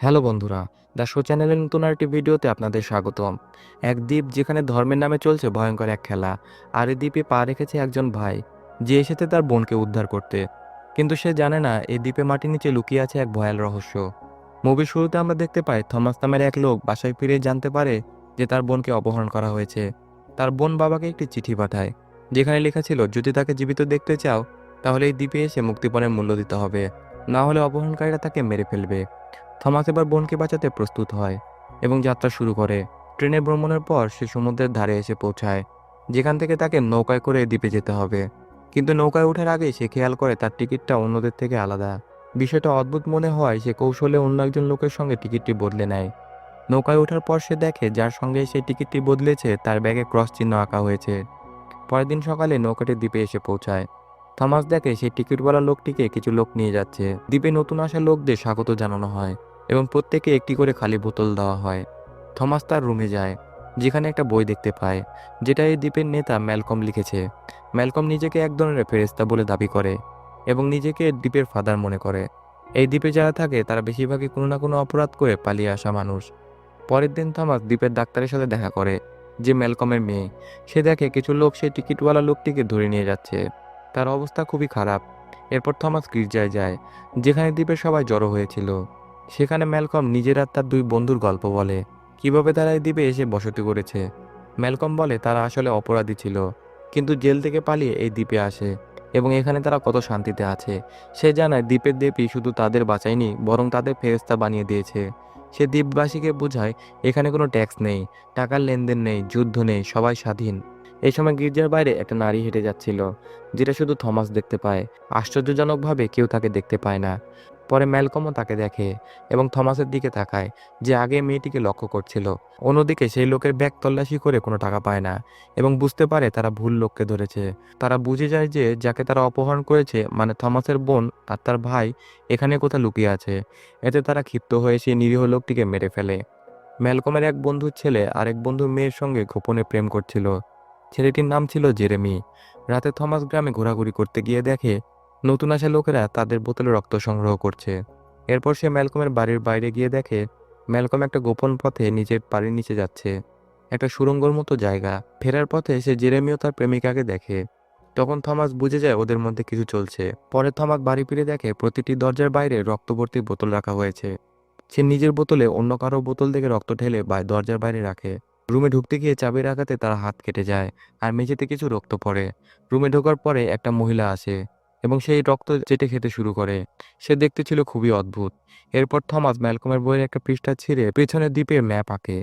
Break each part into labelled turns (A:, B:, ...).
A: Hello বন্ধুরা, the show চ্যানেলের নতুন আরেকটি ভিডিওতে আপনাদের স্বাগতম। এক দ্বীপ যেখানে ধর্মের নামে চলছে ভয়ঙ্কর এক খেলা, আর এই দ্বীপে পা রেখেছে একজন ভাই, যে এসেছে তার বোনকে উদ্ধার করতে। কিন্তু সে জানে না এই দ্বীপে মাটির নিচে লুকিয়ে আছে এক ভয়াল রহস্য। মুভির শুরুতে আমরা দেখতে পাই, থমাস নামের এক লোক বাসায় ফিরে জানতে পারে যে তার বোনকে অপহরণ করা হয়েছে। তার বোন বাবাকে একটি চিঠি পাঠায়, যেখানে লেখা ছিল, যদি তাকে জীবিত দেখতে চাও, তাহলে এই দ্বীপে এসে মুক্তিপণের মূল্য দিতে হবে। না হলে অপহরণকারীরা তাকে মেরে ফেলবে। থমাস এবার বোনকে বাঁচাতে প্রস্তুত হয় এবং যাত্রা শুরু করে। ট্রেনে ভ্রমণের পর সে সমুদ্রের ধারে এসে পৌঁছায়, যেখান থেকে তাকে নৌকায় করে দ্বীপে যেতে হবে। কিন্তু নৌকায় ওঠার আগেই সে খেয়াল করে তার টিকিটটা অন্যদের থেকে আলাদা। বিষয়টা অদ্ভুত মনে হয়, সে কৌশলে অন্য একজন লোকের সঙ্গে টিকিটটি বদলে নেয়। নৌকায় ওঠার পর সে দেখে, যার সঙ্গে সেই টিকিটটি বদলেছে, তার ব্যাগে ক্রস চিহ্ন আঁকা হয়েছে। পরের দিন সকালে নৌকাটি দ্বীপে এসে পৌঁছায়। থমাস দেখে সেই টিকিটওয়ালা লোকটিকে কিছু লোক নিয়ে যাচ্ছে। দ্বীপে নতুন আসা লোকদের স্বাগত জানানো হয়। এবং প্রত্যেকে একটি করে খালি বোতল দেওয়া হয়। থমাস তার রুমে যায়, যেখানে একটা বই দেখতে পায়, যেটা এই দ্বীপের নেতা ম্যালকম লিখেছে। ম্যালকম নিজেকে এক ধরনের ফেরেস্তা বলে দাবি করে এবং নিজেকে দ্বীপের ফাদার মনে করে। এই দ্বীপে যারা থাকে, তারা বেশিরভাগই কোনো না কোনো অপরাধ করে পালিয়ে আসা মানুষ। পরের দিন থমাস দ্বীপের ডাক্তারের সাথে দেখা করে যে ম্যালকমের মেয়ে। সে দেখে কিছু লোক সেই টিকিটওয়ালা লোকটিকে ধরে নিয়ে যাচ্ছে। তার অবস্থা খুবই খারাপ। এরপর থমাস গির্জায় যায়, যেখানে দ্বীপের সবাই জড়ো হয়েছিল। সেখানে ম্যালকম নিজের আর তার দুই বন্ধুর গল্প বলে। কীভাবে তারা এই দ্বীপে এসে বসতি করেছে? ম্যালকম বলে, তারা আসলে অপরাধী ছিল, কিন্তু জেল থেকে পালিয়ে এই দ্বীপে আসে, এবং এখানে তারা কত শান্তিতে আছে। সে জানায়, দ্বীপের দেবী শুধু তাদের বাঁচায়নি, বরং তাদের ফেরস্তা বানিয়ে দিয়েছে। সে দ্বীপবাসীকে বোঝায়, এখানে কোনো ট্যাক্স নেই, টাকার লেনদেন নেই, যুদ্ধ নেই, সবাই স্বাধীন। এই সময় গির্জার বাইরে একটা নারী হেঁটে যাচ্ছিল, যেটা শুধু থমাস দেখতে পায়। আশ্চর্যজনকভাবে কেউ তাকে দেখতে পায় না। পরে ম্যালকমও তাকে দেখে এবং থমাসের দিকে তাকায় যে আগে মেয়েটিকে লক্ষ্য করছিল। অন্যদিকে সেই লোকের ব্যাগ তল্লাশি করে কোনো টাকা পায় না এবং বুঝতে পারে তারা ভুল লোককে ধরেছে। তারা বুঝে যায় যে যাকে তারা অপহরণ করেছে মানে থমাসের বোন, আর তার ভাই, এখানে কোথাও লুকিয়ে আছে। এতে তারা ক্ষিপ্ত হয়ে সেই নিরীহ লোকটিকে মেরে ফেলে। ম্যালকমের এক বন্ধুর ছেলে আরেক বন্ধু মেয়ের সঙ্গে গোপনে প্রেম করছিল। ছেলেটির নাম ছিল জেরেমি। রাতে থমাস গ্রামে ঘোরাঘুরি করতে গিয়ে দেখে নতুন আসা লোকেরা তাদের বোতলে রক্ত সংগ্রহ করছে। এরপর সে ম্যালকমের বাড়ির বাইরে গিয়ে দেখে, ম্যালকম একটা গোপন পথে নিজের বাড়ির নিচে যাচ্ছে। একটা সুড়ঙ্গর মতো জায়গা। ফেরার পথে সে জেরেমিও তার প্রেমিকাকে দেখে। তখন থমাস বুঝে যায় ওদের মধ্যে কিছু চলছে। পরে থমাস বাড়ি ফিরে দেখে, প্রতিটি দরজার বাইরে রক্তভর্তি বোতল রাখা হয়েছে। সে নিজের বোতলে অন্য কারও বোতল থেকে রক্ত ঢেলে বা দরজার বাইরে রাখে। রুমে ঢুকতে গিয়ে চাবির রাখাতে তার হাত কেটে যায় আর মেঝেতে কিছু রক্ত পড়ে। রুমে ঢোকার পরে একটা মহিলা আসে এবং সেই রক্ত চেটে খেতে শুরু করে। সে দেখতে ছিল খুবই অদ্ভুত। এরপর থমাস ম্যালকমের বইয়ের একটা পৃষ্ঠা ছিঁড়ে পেছনের দ্বীপের ম্যাপ আঁকে।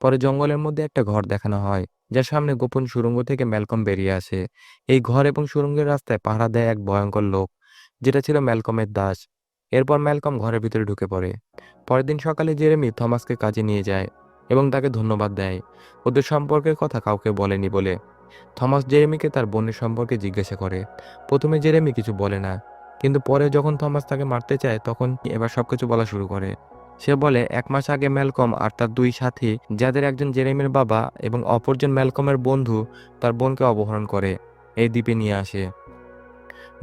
A: পরে জঙ্গলের মধ্যে একটা ঘর দেখানো হয়, যার সামনে গোপন সুরঙ্গ থেকে ম্যালকম বেরিয়ে আসে। এই ঘর এবং সুরঙ্গের রাস্তায় পাহারা দেয় এক ভয়ঙ্কর লোক, যেটা ছিল ম্যালকমের দাস। এরপর ম্যালকম ঘরের ভিতরে ঢুকে পড়ে। পরের দিন সকালে জেরেমি থমাসকে কাজে নিয়ে যায়। এবং তাকে ধন্যবাদ দেয়। ওদের সম্পর্কের কথা কাউকে বলেনি বলে থমাস জেরেমিকে তার বোনের সম্পর্কে জিজ্ঞাসা করে। প্রথমে জেরেমি কিছু বলে না, কিন্তু পরে যখন থমাস তাকে মারতে চায় তখন এবার সবকিছু বলা শুরু করে। সে বলে, এক মাস আগে ম্যালকম আর তার দুই সাথী, যাদের একজন জেরেমির বাবা এবং অপরজন ম্যালকমের বন্ধু, তার বোনকে অপহরণ করে। এই দ্বীপে নিয়ে আসে।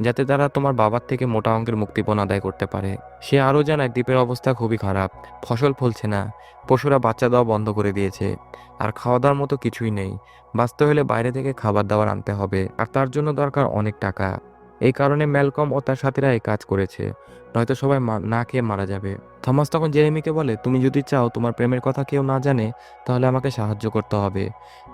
A: যাতে তারা তোমার বাবার থেকে মোটা অঙ্কের মুক্তিপণ আদায় করতে পারে। সে আরও জানায়, দ্বীপের অবস্থা খুবই খারাপ। ফসল ফলছে না। পশুরা বাচ্চা দেওয়া বন্ধ করে দিয়েছে। আর খাওয়া দাওয়ার মতো কিছুই নেই। বাঁচতে হলে বাইরে থেকে খাবার দাবার আনতে হবে। আর তার জন্য দরকার অনেক টাকা। এই কারণে ম্যালকম ও তার সাথীরা এই কাজ করেছে। নয়তো সবাই না খেয়ে মারা যাবে। থমাস তখন জেরেমিকে বলে, তুমি যদি চাও তোমার প্রেমের কথা কেউ না জানে, তাহলে আমাকে সাহায্য করতে হবে।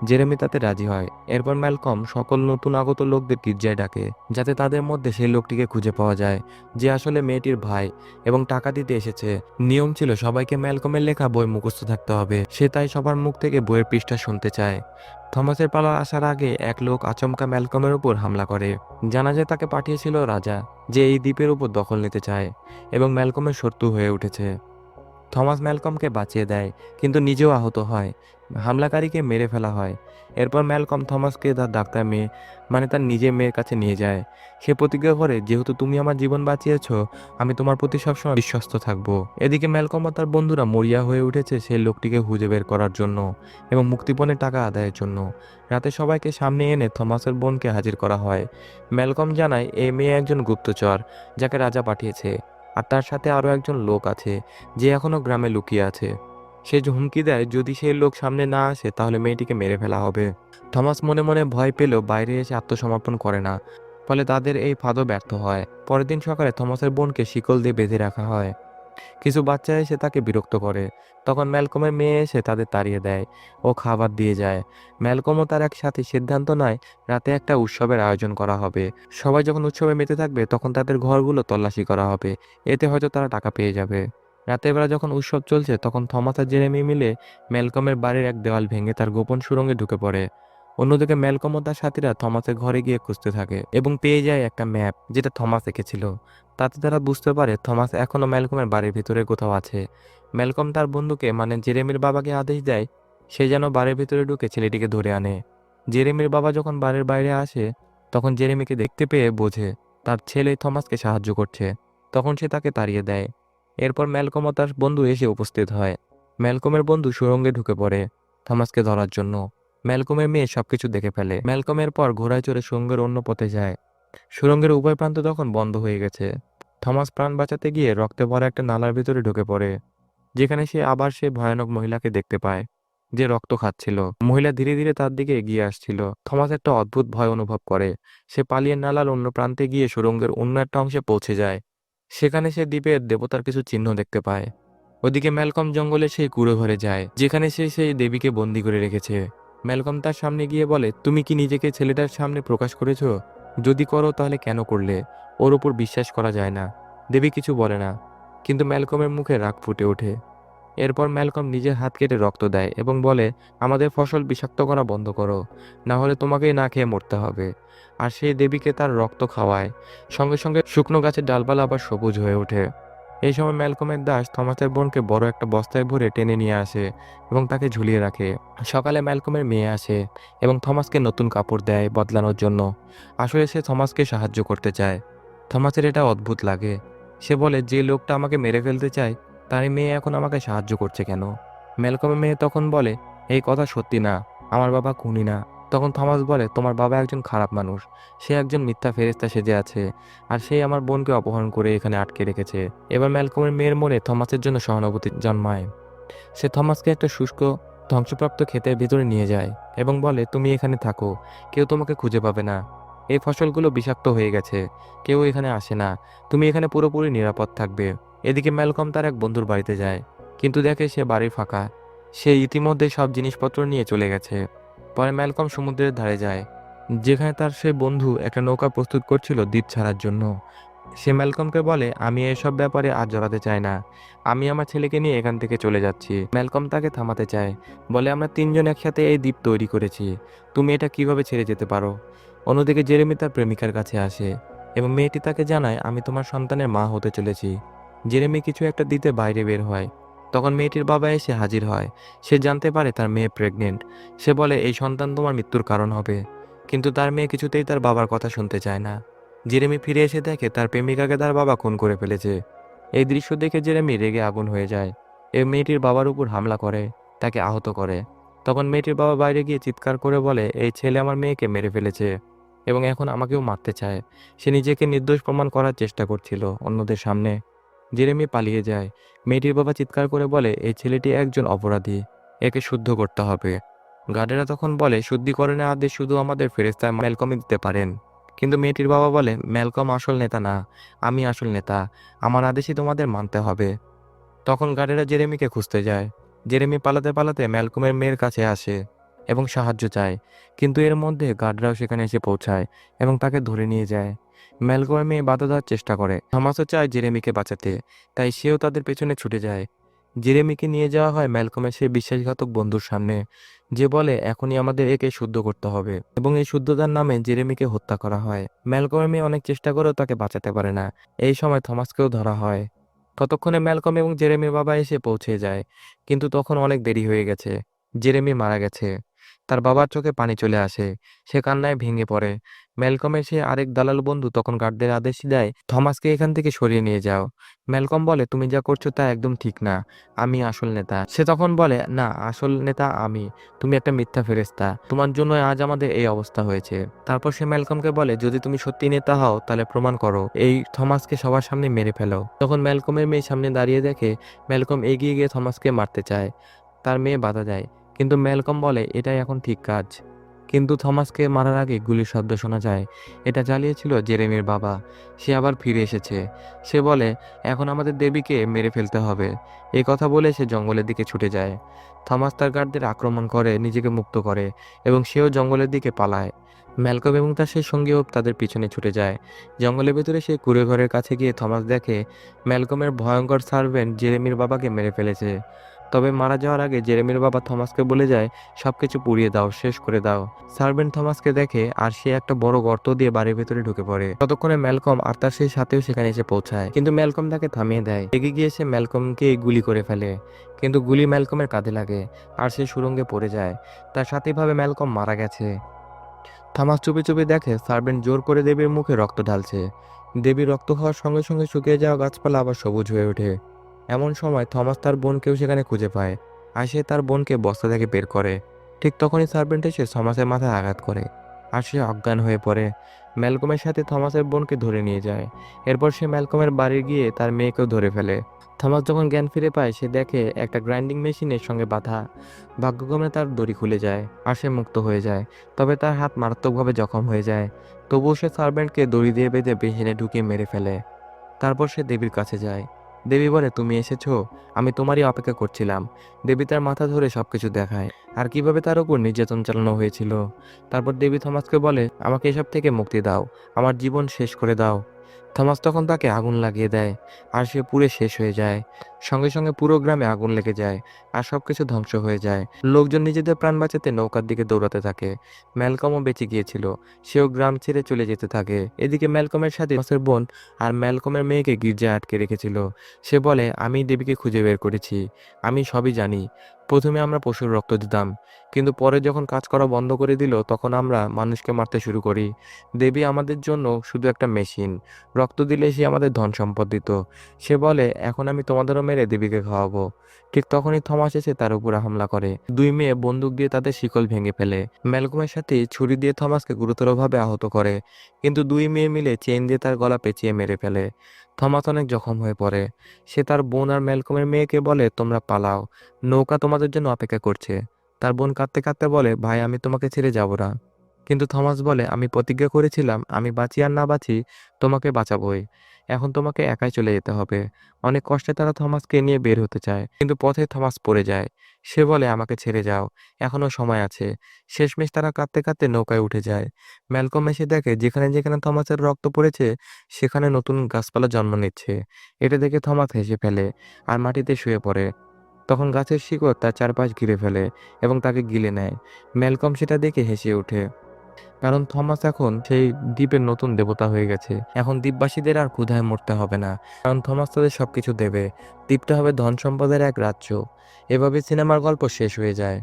A: জেরেমি তাতে রাজি হয়। এরপর ম্যালকম সকল নতুন আগত লোকদের গির্জায় ডাকে, যাতে তাদের মধ্যে সেই লোকটিকে খুঁজে পাওয়া যায়, যে আসলে মেয়েটির ভাই এবং টাকা দিতে এসেছে। নিয়ম ছিল, সবাইকে ম্যালকমের লেখা বই মুখস্থ থাকতে হবে। সে তাই সবার মুখ থেকে বইয়ের পৃষ্ঠা শুনতে চায়। থমাসের পালা আসার আগে এক লোক আচমকা ম্যালকমের উপর হামলা করে। জানা যায় তাকে পাঠিয়েছিল রাজা, যে এই দ্বীপের উপর দখল নিতে চায়। এবং ম্যালকমের শত্রু হয়ে উঠেছে। থমাস ম্যালকমকে বাঁচিয়ে দেয়, কিন্তু নিজেও আহত হয়। হামলাকারীকে মেরে ফেলা হয়। এরপর ম্যালকম থমাসকে তার ডাক্তার মেয়ে মানে তার নিজের মেয়ের কাছে নিয়ে যায়। সে প্রতিজ্ঞা করে, যেহেতু তুমি আমার জীবন বাঁচিয়েছো, আমি তোমার প্রতি সবসময় বিশ্বস্ত থাকব। এদিকে ম্যালকম ও তার বন্ধুরা মরিয়া হয়ে উঠেছে সেই লোকটিকে খুঁজে বের করার জন্য এবং মুক্তিপণের টাকা আদায়ের জন্য। রাতে সবাইকে সামনে এনে থমাসের বোনকে হাজির করা হয়। ম্যালকম জানায় এই মেয়ে একজন গুপ্তচর, যাকে রাজা পাঠিয়েছে। আর তার সাথে আরও একজন লোক আছে, যে এখনও গ্রামে লুকিয়ে আছে। সে হুমকি দেয়, যদি সেই লোক সামনে না আসে, তাহলে মেয়েটিকে মেরে ফেলা হবে। থমাস মনে মনে ভয় পেলেও বাইরে এসে আত্মসমর্পণ করে না। ফলে তাদের এই ফাঁদও ব্যর্থ হয়। পরের দিন সকালে থমাসের বোনকে শিকল দিয়ে বেঁধে রাখা হয়। কিছু বাচ্চা এসে তাকে বিরক্ত করে। তখন ম্যালকমের মেয়ে এসে তাদের তাড়িয়ে দেয় ও খাবার দিয়ে যায়। ম্যালকমও তার এক সাথে সিদ্ধান্ত নেয়, রাতে একটা উৎসবের আয়োজন করা হবে। সবাই যখন উৎসবে মেতে থাকবে, তখন তাদের ঘরগুলো তল্লাশি করা হবে। এতে হয়তো তারা টাকা পেয়ে যাবে। রাতের বেলা যখন উৎসব চলছে, তখন থমাস আর জেরেমি মিলে ম্যালকমের বাড়ির এক দেওয়াল ভেঙে তার গোপন সুরঙ্গে ঢুকে পড়ে। অন্যদিকে ম্যালকম ও তার সাথীরা থমাসের ঘরে গিয়ে খুঁজতে থাকে এবং পেয়ে যায় একটা ম্যাপ যেটা থমাস এঁকেছিল। তাতে তারা বুঝতে পারে থমাস এখনও ম্যালকমের বাড়ির ভিতরে কোথাও আছে। ম্যালকম তার বন্ধুকে মানে জেরেমির বাবাকে আদেশ দেয়, সে যেন বাড়ির ভিতরে ঢুকে ছেলেটিকে ধরে আনে। জেরেমির বাবা যখন বাড়ির বাইরে আসে, তখন জেরেমিকে দেখতে পেয়ে বোঝে তার ছেলে থমাসকে সাহায্য করছে। তখন সে তাকে তাড়িয়ে দেয়। এরপর ম্যালকম ও তার বন্ধু এসে উপস্থিত হয়। ম্যালকমের বন্ধু সুরঙ্গে ঢুকে পড়ে থমাসকে ধরার জন্য। ম্যালকমের মেয়ে সবকিছু দেখে ফেলে। ম্যালকমের পর ঘোড়ায় চড়ে সুরঙ্গের অন্য পথে যায়। সুরঙ্গের উভয় প্রান্ত তখন বন্ধ হয়ে গেছে। থমাস প্রাণ বাঁচাতে গিয়ে রক্তে ভরা একটা নালার ভিতরে ঢুকে পড়ে, যেখানে সে আবার সে ভয়ানক মহিলাকে দেখতে পায়, যে রক্ত খাচ্ছিল। মহিলা ধীরে ধীরে তার দিকে এগিয়ে আসছিল। থমাস একটা অদ্ভুত ভয় অনুভব করে। সে পালিয়ে নালার অন্য প্রান্তে গিয়ে সুরঙ্গের অন্য একটা অংশে পৌঁছে যায়। সেখানে সে দ্বীপের দেবতার কিছু চিহ্ন দেখতে পায়। ওদিকে ম্যালকম জঙ্গলে সেই কুড়ো ঘরে যায়, যেখানে সে সেই দেবীকে বন্দি করে রেখেছে। ম্যালকম তার সামনে গিয়ে বলে, তুমি কি নিজেকে ছেলেটার সামনে প্রকাশ করেছ? যদি করো তাহলে কেন করলে? ওর ওপর বিশ্বাস করা যায় না। দেবী কিছু বলে না। কিন্তু ম্যালকমের মুখে রাগ ফুটে ওঠে। এরপর ম্যালকম নিজের হাত কেটে রক্ত দেয় এবং বলে, আমাদের ফসল বিষাক্ত করা বন্ধ করো। না হলে তোমাকেই না খেয়ে মরতে হবে। আর সেই দেবীকে তার রক্ত খাওয়ায়। সঙ্গে সঙ্গে শুকনো গাছের ডালপালা আবার সবুজ হয়ে ওঠে। এই সময় ম্যালকমের দাস থমাসের বোনকে বড় একটা বস্তায় ভরে টেনে নিয়ে আসে এবং তাকে ঝুলিয়ে রাখে। সকালে ম্যালকমের মেয়ে আসে এবং থমাসকে নতুন কাপড় দেয় বদলানোর জন্য। আসলে সে থমাসকে সাহায্য করতে চায়। থমাসের এটা অদ্ভুত লাগে। সে বলে, যে লোকটা আমাকে মেরে ফেলতে চায়, তার মেয়ে এখন আমাকে সাহায্য করছে কেন? ম্যালকমের মেয়ে তখন বলে, এই কথা সত্যি না। আমার বাবা খুনি না। তখন থমাস বলে, তোমার বাবা একজন খারাপ মানুষ। সে একজন মিথ্যা ফেরেস্তা সেজে আছে, আর সে আমার বোনকে অপহরণ করে এখানে আটকে রেখেছে। এবার ম্যালকমের মেয়ের মনে থমাসের জন্য সহানুভূতি জন্মায়। সে থমাসকে একটা শুষ্ক, ধ্বংসপ্রাপ্ত ক্ষেতের ভিতরে নিয়ে যায় এবং বলে, তুমি এখানে থাকো, কেউ তোমাকে খুঁজে পাবে না। এই ফসলগুলো বিষাক্ত হয়ে গেছে, কেউ এখানে আসে না। তুমি এখানে পুরোপুরি নিরাপদ থাকবে। এদিকে ম্যালকম তার এক বন্ধুর বাড়িতে যায়, কিন্তু দেখে সে বাড়ি ফাঁকা। সে ইতিমধ্যে সব জিনিসপত্র নিয়ে চলে গেছে। পরে ম্যালকম সমুদ্রের ধারে যায়, যেখানে তার সে বন্ধু একটা নৌকা প্রস্তুত করছিল দ্বীপ ছাড়ার জন্য। সে ম্যালকমকে বলে, আমি এসব ব্যাপারে আর জড়াতে চাই না। আমি আমার ছেলেকে নিয়ে এখান থেকে চলে যাচ্ছি। ম্যালকম তাকে থামাতে চায়, বলে, আমরা তিনজন একসাথে এই দ্বীপ তৈরি করেছি। তুমি এটা কীভাবে ছেড়ে যেতে পারো? অন্যদিকে জেরেমি তার প্রেমিকার কাছে আসে এবং মেয়েটি তাকে জানায়, আমি তোমার সন্তানের মা হতে চলেছি। জেরেমি কিছু একটা দিতে বাইরে বের হয়। তখন মেয়েটির বাবা এসে হাজির হয়। সে জানতে পারে তার মেয়ে প্রেগনেন্ট সে বলে, এই সন্তান তোমার মৃত্যুর কারণ হবে। কিন্তু তার মেয়ে কিছুতেই তার বাবার কথা শুনতে চায় না। জেরেমি ফিরে এসে দেখে তার প্রেমিকাকে তার বাবা খুন করে ফেলেছে। এই দৃশ্য দেখে জেরেমি রেগে আগুন হয়ে যায়। এ মেয়েটির বাবার উপর হামলা করে, তাকে আহত করে। তখন মেয়েটির বাবা বাইরে গিয়ে চিৎকার করে বলে, এই ছেলে আমার মেয়েকে মেরে ফেলেছে এবং এখন আমাকেও মারতে চায়। সে নিজেকে নির্দোষ প্রমাণ করার চেষ্টা করছিল অন্যদের সামনে। জেরেমি পালিয়ে যায়। মেয়েটির বাবা চিৎকার করে বলে, এই ছেলেটি একজন অপরাধী, একে শুদ্ধ করতে হবে। গার্ডেরা তখন বলে, শুদ্ধিকরণের আদেশ শুধু আমাদের ফেরেস্তায় ম্যালকমই দিতে পারেন। কিন্তু মেয়েটির বাবা বলে, ম্যালকম আসল নেতা না, আমি আসল নেতা, আমার আদেশই তোমাদের মানতে হবে। তখন গার্ডেরা জেরেমিকে খুঁজতে যায়। জেরেমি পালাতে পালাতে ম্যালকমের মেয়ের কাছে আসে। এবং সাহায্য চায়। কিন্তু এর মধ্যে গার্ডরাও সেখানে এসে পৌঁছায় এবং তাকে ধরে নিয়ে যায়। ম্যালকমের মেয়ে বাধা দেওয়ার চেষ্টা করে। থমাসও চায় জেরেমিকে বাঁচাতে, তাই সেও তাদের পেছনে ছুটে যায়। জেরেমিকে নিয়ে যাওয়া হয় ম্যালকমের সেই বিশ্বাসঘাতক বন্ধুর সামনে, যে বলে, এখনই আমাদের একে শুদ্ধ করতে হবে। এবং এই শুদ্ধতার নামে জেরেমিকে হত্যা করা হয়। ম্যালকমের মেয়ে অনেক চেষ্টা করেও তাকে বাঁচাতে পারে না। এই সময় থমাসকেও ধরা হয়। ততক্ষণে ম্যালকম এবং জেরেমির বাবা এসে পৌঁছে যায়, কিন্তু তখন অনেক দেরি হয়ে গেছে। জেরেমি মারা গেছে। তার বাবার চোখে পানি চলে আসে। সে কান্নায় ভেঙে পড়ে। ম্যালকমের সে আরেক দালাল বন্ধু তখন গার্ডদের আদেশ দেয়, থমাসকে এখান থেকে সরিয়ে নিয়ে যাও। ম্যালকম বলে, তুমি যা করছ তা একদম ঠিক না। আমি আসল নেতা। সে তখন বলে, না, আসল নেতা আমি। তুমি একটা মিথ্যা ফেরেস্তা তোমার জন্য আজ আমাদের এই অবস্থা হয়েছে। তারপর সে ম্যালকমকে বলে, যদি তুমি সত্যি নেতা হও, তাহলে প্রমাণ করো। এই থমাসকে সবার সামনে মেরে ফেলো। তখন ম্যালকমের মেয়ে সামনে দাঁড়িয়ে দেখে ম্যালকম এগিয়ে গিয়ে থমাসকে মারতে চায়। তার মেয়ে বাধা দেয়। কিন্তু ম্যালকম বলে, এটাই এখন ঠিক কাজ। কিন্তু থমাসকে মারার আগে গুলির শব্দ শোনা যায়। এটা চালিয়েছিল জেরেমির বাবা। সে আবার ফিরে এসেছে। সে বলে, এখন আমাদের দেবীকে মেরে ফেলতে হবে। এই কথা বলে সে জঙ্গলের দিকে ছুটে যায়। থমাস তার গার্ডদের আক্রমণ করে, নিজেকে মুক্ত করে এবং সেও জঙ্গলের দিকে পালায়। ম্যালকম এবং তার সেই সঙ্গীও তাদের পিছনে ছুটে যায়। জঙ্গলের ভেতরে সে কুড়ে ঘরের কাছে গিয়ে থমাস দেখে, ম্যালকমের ভয়ঙ্কর সার্ভেন্ট জেরেমির বাবাকে মেরে ফেলেছে। তবে মারা যাওয়ার আগে জেরেমির বাবা থমাসকে বলে যায়, সবকিছু পুড়িয়ে দাও, শেষ করে দাও। সার্ভেন্ট থমাসকে দেখে আর সে একটা বড় গর্ত দিয়ে বাড়ির ভেতরে ঢুকে পড়ে। ততক্ষণে ম্যালকম আর তার সেই সাথেও সেখানে এসে পৌঁছায়। কিন্তু ম্যালকম তাকে থামিয়ে দেয়। এগিয়ে গিয়ে সে ম্যালকমকে গুলি করে ফেলে। কিন্তু গুলি ম্যালকমের কাঁধে লাগে আর সে সুরঙ্গে পড়ে যায়। তার সাথে ভাবে ম্যালকম মারা গেছে। থমাস চুপি চুপি দেখে সার্ভেন্ট জোর করে দেবীর মুখে রক্ত ঢালছে। দেবী রক্ত খাওয়ার সঙ্গে সঙ্গে শুকিয়ে যাওয়া গাছপালা আবার সবুজ হয়ে ওঠে। এমন সময় থমাস তার বোনকেও সেখানে খুঁজে পায় আর সে তার বোনকে বস্তা থেকে বের করে। ঠিক তখনই সার্ভেন্ট এসে থমাসের মাথায় আঘাত করে আর সে অজ্ঞান হয়ে পড়ে। ম্যালকমের সাথে থমাসের বোনকে ধরে নিয়ে যায়। এরপর সে ম্যালকমের বাড়ি গিয়ে তার মেয়েকেও ধরে ফেলে। থমাস যখন জ্ঞান ফিরে পায়, সে দেখে একটা গ্রাইন্ডিং মেশিনের সঙ্গে বাধা। ভাগ্যক্রমে তার দড়ি খুলে যায় আর সে মুক্ত হয়ে যায়। তবে তার হাত মারাত্মকভাবে জখম হয়ে যায়। তবুও সে সার্ভেন্টকে দড়ি দিয়ে বেঁধে মেশিনে ঢুকিয়ে মেরে ফেলে। তারপর সে দেবীর কাছে যায়। দেবী বলে, তুমি এসেছ? আমি তোমারই অপেক্ষা করছিলাম। দেবী তার মাথা ধরে সব কিছু দেখায়। আর কীভাবে তার উপর নির্যাতন চালানো হয়েছিল? তারপর দেবী থমাসকে বলে, আমাকে এসব থেকে মুক্তি দাও। আমার জীবন শেষ করে দাও। থমাস তখন তাকে আগুন লাগিয়ে দেয়, আর সে পুড়ে শেষ হয়ে যায়। সঙ্গে সঙ্গে পুরো গ্রামে আগুন লেগে যায়, আর সবকিছু ধ্বংস হয়ে যায়। লোকজন নিজেদের প্রাণ বাঁচাতে নৌকার দিকে দৌড়াতে থাকে। ম্যালকমও বেঁচে গিয়েছিল, সেও গ্রাম ছেড়ে চলে যেতে থাকে। এদিকে ম্যালকমের সাথে থমাসের বোন আর ম্যালকমের মেয়েকে গির্জায় আটকে রেখেছিল। সে বলে, আমি দেবীকে খুঁজে বের করেছি, আমি সবই জানি। প্রথমে আমরা পশুর রক্ত দিতাম, কিন্তু পরে যখন কাজ করা বন্ধ করে দিল, তখন আমরা মানুষকে মারতে শুরু করি। দেবী আমাদের জন্য শুধু একটা মেশিন রক্ত দিলে সে আমাদের ধন সম্পদ দিত। সে বলে, এখন আমি তোমাদেরও মেরে দেবীকে খাওয়াবো। ঠিক তখনই থমাস এসে তার উপরে হামলা করে। দুই মেয়ে বন্দুক দিয়ে তাদের শিকল ভেঙে ফেলে। ম্যালকমের সাথে ছুরি দিয়ে থমাসকে গুরুতরভাবে আহত করে, কিন্তু দুই মেয়ে মিলে চেন দিয়ে তার গলা পেঁচিয়ে মেরে ফেলে। থমাস অনেক জখম হয়ে পড়ে। সে তার বোন আর ম্যালকমের মেয়েকে বলে, তোমরা পালাও। নৌকা তোমাদের জন্য অপেক্ষা করছে। তার বোন কাঁদতে কাঁদতে বলে, ভাই, আমি তোমাকে ছেড়ে যাব না। কিন্তু থমাস বলে, আমি প্রতিজ্ঞা করেছিলাম, আমি বাঁচি আর না বাঁচি, তোমাকে বাঁচাবই। এখন তোমাকে একাই চলে যেতে হবে। অনেক কষ্টে তারা থমাসকে নিয়ে বের হতে চায়, কিন্তু পথে থমাস পড়ে যায়। সে বলে, আমাকে ছেড়ে যাও এখনও সময় আছে। শেষমেশ তারা কাঁদতে কাঁদতে নৌকায় উঠে যায়। ম্যালকম এসে দেখে, যেখানে যেখানে থমাসের রক্ত পড়েছে, সেখানে নতুন গাছপালা জন্ম নিচ্ছে। এটা দেখে থমাস হেসে ফেলে আর মাটিতে শুয়ে পড়ে। তখন গাছের শিকড় তার চারপাশ ঘিরে ফেলে এবং তাকে গিলে নেয়। ম্যালকম সেটা দেখে হেসে ওঠে। কারণ থমাস এখন সেই দ্বীপের নতুন দেবতা হয়ে গেছে। এখন দ্বীপবাসীদের আর ক্ষুধায় মরতে হবে না। কারণ থমাস তাদের সবকিছু দেবে। দ্বীপটা হবে ধন সম্পদের এক রাজ্য। এভাবে সিনেমার গল্প শেষ হয়ে যায়।